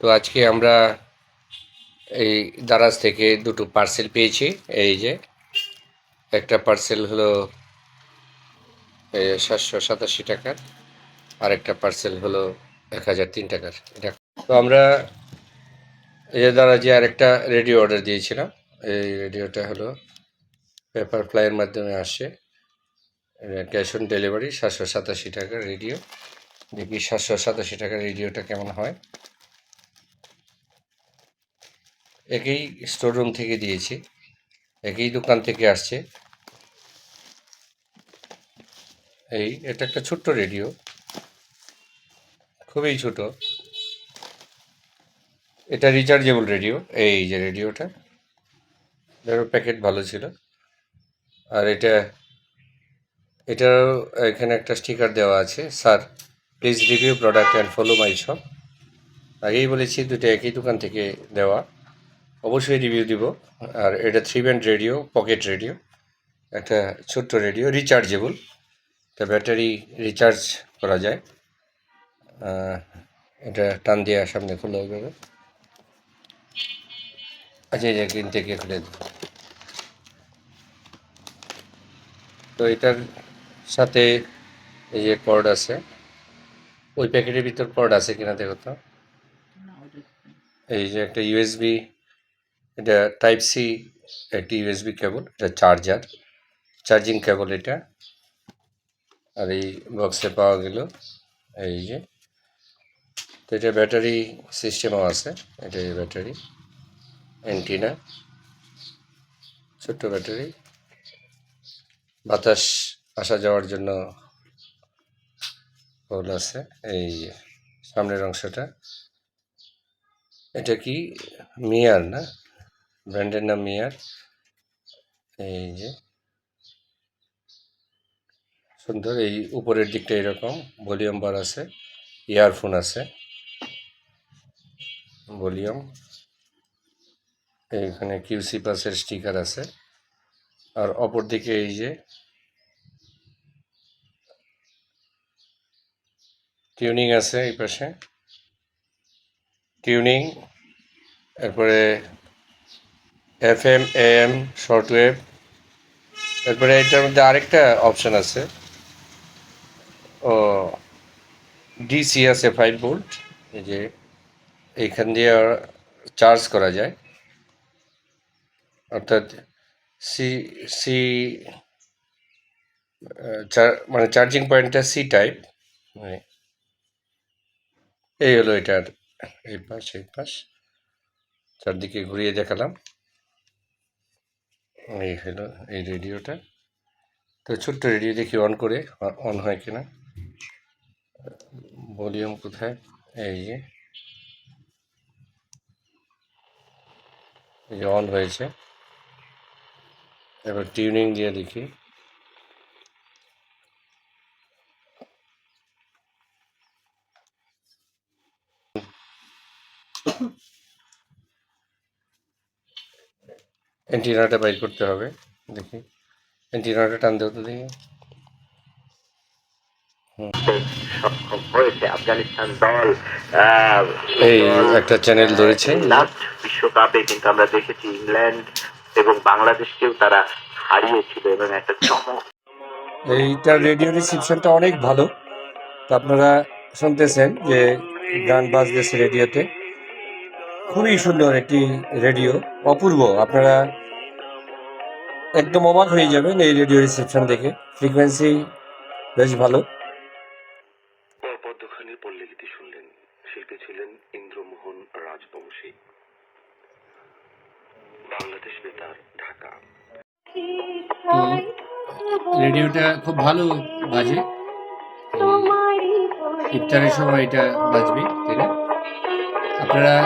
তো আজকে আমরা এই দারাজ থেকে দুটো পার্সেল পেয়েছি। এই যে, একটা পার্সেল হলো সাতশো সাতাশি টাকার, আর একটা পার্সেল হলো এক হাজার তিন টাকার। এটা তো আমরা এই দ্বারা যে আরেকটা রেডিও অর্ডার দিয়েছিলাম। এই রেডিওটা হলো পেপার ফ্লাইয়ের মাধ্যমে আসে। ক্যাশ অন ডেলিভারি সাতশো সাতাশি টাকার রেডিও দেখি সাতশো সাতাশি টাকার রেডিওটা কেমন হয়। একই স্টোররুম থেকে দিয়েছি, একই দোকান থেকে আসছে। এই, এটা একটা ছোট্ট রেডিও খুবই ছোট। এটা রিচার্জেবল রেডিও এই যে রেডিওটা এটারও প্যাকেট ভালো ছিল। আর এটা এটারও এখানে একটা স্টিকার দেওয়া আছে sir please review product and follow my shop আগেই বলেছি দুটো একই দোকান থেকে দেওয়া। অবশ্যই রিভিউ দিব। আর এটা three band radio pocket radio একটা ছোট্ট রেডিও রিচার্জেবল তা ব্যাটারি রিচার্জ করা যায়। এটা টান দিয়ে সামনে খুলে যাবে আচ্ছা এই যে গ্রিন থেকে খুলে তো এটার সাথে এই যে কর্ড আছে ওই প্যাকেটের ভিতর কর্ড আছে কিনা দেখো তো। এই যে একটা ইউএসবি এটা টাইপ সি একটি ইউএসবি কেবল এটা চার্জার চার্জিং কেবল এটা। আর এই বক্সে পাওয়া গেল এই যে। তো এটা ব্যাটারি সিস্টেমও আছে, এটা এই ব্যাটারি অ্যান্টিনা ছোট্ট ব্যাটারি বাতাস আসা যাওয়ার জন্য হোল আছে, এই সামনের অংশটা। এটা কি মিয়ার না? ব্র্যান্ডের নাম মিয়ার। এই যে। সুন্দর, এই উপরের দিকটা এরকম, ভলিউম বার আছে, ইয়ারফোন আছে। ভলিউম। এইখানে কিউসি পাসের স্টিকার আছে। আর অপর দিকে এই যে, টিউনিং আছে এই পাশে। টিউনিং, এরপরে এফ এম এম শর্ট এরপরে এটার মধ্যে আরেকটা অপশন আছে। ও, ডিসি আছে ফাইভ ভোল্ট। এই যে এইখান দিয়ে চার্জ করা যায়। অর্থাৎ সি সি মানে চার্জিং পয়েন্টটা সি টাইপ মানে এই হলো এটার এই পাশ এই পাশ। চারদিকে ঘুরিয়ে দেখালাম। এই হলো এই রেডিওটা। তো ছোট্ট রেডিও দেখি অন করে, অন হয় কিনা? ভলিউম কোথায়? এই যে। এই অন হয়েছে। এবার টিউনিং দিয়ে দেখি। অ্যান্টিনাটা বাইর করতে হবে দেখি। অ্যান্টিনাটা টান দেও তো দেখি। এই একটা চ্যানেল ধরেছে। বিশ্বকাপে কিন্তু আমরা দেখেছি ইংল্যান্ড এবং বাংলাদেশকেও তারা হারিয়েছিল এবং একটা চমক। এইটার রেডিও রিসিপশনটা অনেক ভালো। তো আপনারা শুনতেছেন যে গান বাজতেছে রেডিওতে খুবই সুন্দর একটি রেডিও অপূর্ব। আপনারা একদম অবাক হয়ে যাবেন এই রেডিও রিসেপশন দেখে। ফ্রিকোয়েন্সি বেশ ভালো। পদ্মখানির পল্লীগীতি শুনলেন। শিল্পী ছিলেন ইন্দ্রমোহন রাজবংশী। বাংলাদেশ বেতার ঢাকা। রেডিওটা খুব ভালো বাজে। ইফতারের সময় এটা বাজবে তাই না? আপনারা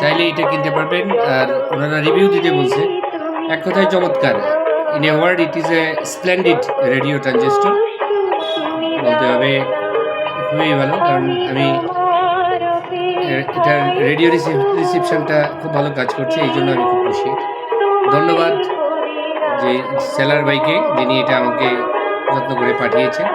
চাইলে এটা কিনতে পারবেন, আর ওনারা রিভিউ দিতে বলছে, এক কথায় চমৎকার। In a word it is a splendid radio transistor বলতে হবে, খুবই ভালো, কারণ আমি এটার রেডিও রিসিপশনটা খুব ভালো কাজ করছে, এই জন্য আমি খুব খুশি। ধন্যবাদ যে সেলার বাইকে যিনি এটা আমাকে যত্ন করে পাঠিয়েছেন।